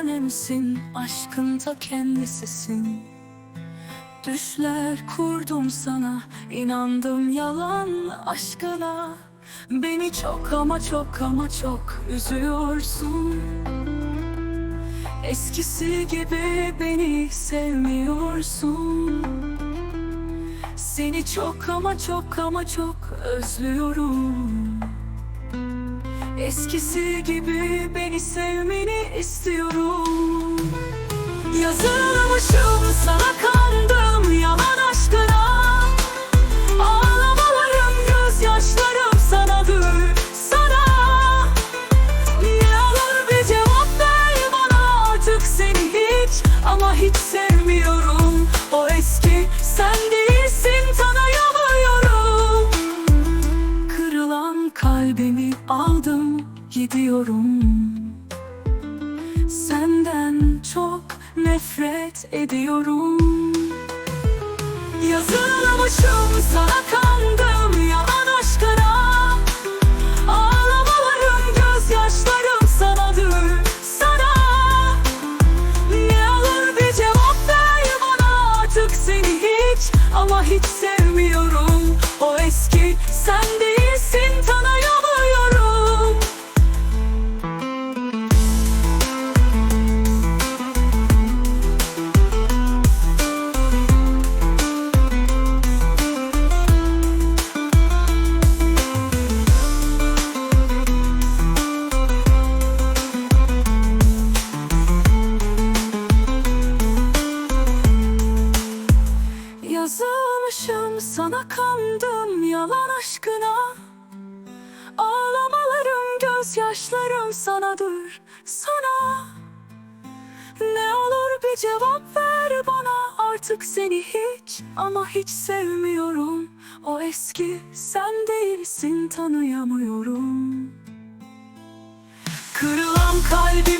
sensin Aşkın ta kendisisin. Düşler kurdum sana inandım yalan aşkına. Beni çok ama çok ama çok üzüyorsun. Eskisi gibi beni sevmiyorsun. Seni çok ama çok ama çok özlüyorum Eskisi gibi beni sevmeni istiyorum. Yazılmışım sana kandım yalan aşkına. Ağlamalarım gözyaşlarım sanadır sana. Ne olur bir cevap ver bana artık seni hiç? Ama hiç sevmiyorum. O eski sen değilsin tanıyamıyorum. Kırılan kalbimi aldım gidiyorum. Senden çok nefret ediyorum. Yazılmışım sana kandım yalan aşkına. Ağlamalarım gözyaşlarım sanadır sana Ne olur bir cevap ver bana. Artık seni hiç Ama hiç sevmiyorum. O eski sen Sana kandım yalan aşkına. Ağlamalarım gözyaşlarım sanadır sana. Ne olur bir cevap ver bana artık seni hiç Ama hiç sevmiyorum. O eski sen değilsin tanıyamıyorum. Kırılan gidiyorum